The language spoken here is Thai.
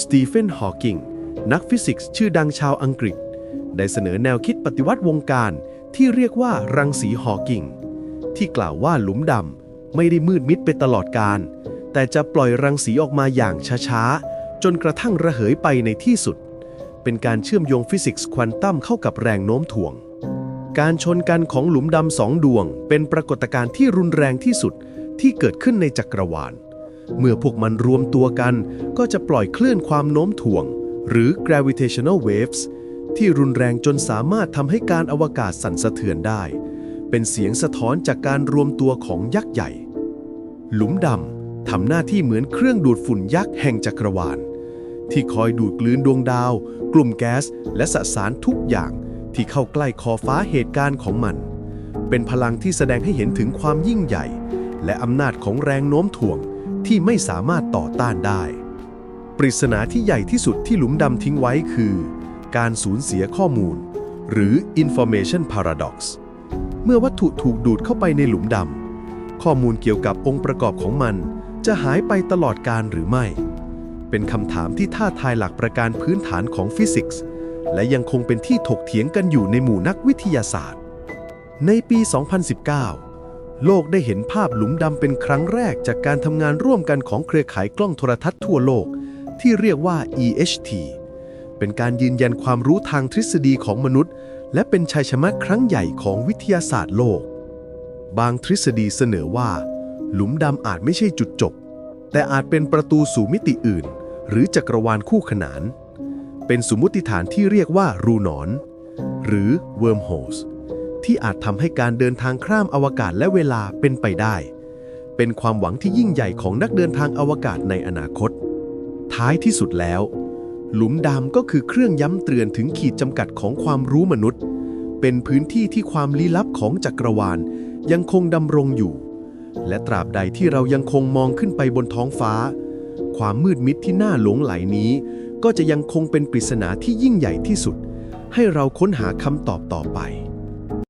สตีเฟน ฮอว์กิง นักฟิสิกส์ชื่อดังชาวอังกฤษ ได้เสนอแนวคิดปฏิวัติวงการที่เรียกว่ารังสีฮอว์กิง ที่กล่าวว่าหลุมดำไม่ได้มืดมิดไปตลอดการ แต่จะปล่อยรังสีออกมาอย่างช้าๆ จนกระทั่งระเหยไปในที่สุด เป็นการเชื่อมโยงฟิสิกส์ควอนตัมเข้ากับแรงโน้มถ่วง การชนกันของหลุมดำสองดวง เป็นปรากฏการณ์ที่รุนแรงที่สุดที่เกิดขึ้นในจักรวาล เมื่อพวกมันรวมตัวกัน ก็จะปล่อยคลื่นความโน้มถ่วง หรือ gravitational waves ที่รุนแรงจนสามารถทำให้การอวกาศสั่นสะเทือนได้ เป็นเสียงสะท้อนจากการรวมตัวของยักษ์ใหญ่ หลุมดำทำหน้าที่เหมือนเครื่องดูดฝุ่นยักษ์แห่งจักรวาล ที่คอยดูดกลืนดวงดาว กลุ่มแก๊ส และสสารทุกอย่างที่เข้าใกล้ขอฟ้าเหตุการณ์ของมัน เป็นพลังที่แสดงให้เห็นถึงความยิ่งใหญ่ และอำนาจของแรงโน้มถ่วง ที่ไม่สามารถต่อต้านได้ ปริศนาที่ใหญ่ที่สุดที่หลุมดำทิ้งไว้คือ การสูญเสียข้อมูล หรือ information paradox เมื่อวัตถุถูกดูดเข้าไปในหลุมดำข้อมูลเกี่ยวกับองค์ประกอบของมัน จะหายไปตลอดการหรือไม่ เป็นคำถามที่ท้าทายหลักประการพื้นฐานของฟิสิกส์และยังคงเป็นที่ถกเถียงกันอยู่ในหมู่นักวิทยาศาสตร์ ในปี 2019 โลกได้เห็นภาพหลุมดำเป็นครั้งแรกจากการทำงานร่วมกันของเครือข่ายกล้องโทรทัศน์ทั่วโลก ที่เรียกว่า EHT เป็นการยืนยันความรู้ทางทฤษฎีของมนุษย์ และเป็นชัยชนะครั้งใหญ่ของวิทยาศาสตร์โลก บางทฤษฎีเสนอว่า หลุมดำอาจไม่ใช่จุดจบ แต่อาจเป็นประตูสู่มิติอื่น หรือจักรวาลคู่ขนาน เป็นสมมติฐานที่เรียกว่ารูหนอน หรือ wormholes ที่อาจทำให้การเดินทางข้ามอวกาศและเวลาเป็นไปได้ เป็นความหวังที่ยิ่งใหญ่ของนักเดินทางอวกาศในอนาคต ท้ายที่สุดแล้ว หลุมดำก็คือเครื่องย้ำเตือนถึงขีดจำกัดของความรู้มนุษย์ เป็นพื้นที่ที่ความลี้ลับของจักรวาลยังคงดำรงอยู่ และตราบใดที่เรายังคงมองขึ้นไปบนท้องฟ้า ความมืดมิดที่น่าหลงไหลนี้ ก็จะยังคงเป็นปริศนาที่ยิ่งใหญ่ที่สุด ให้เราค้นหาคำตอบต่อไป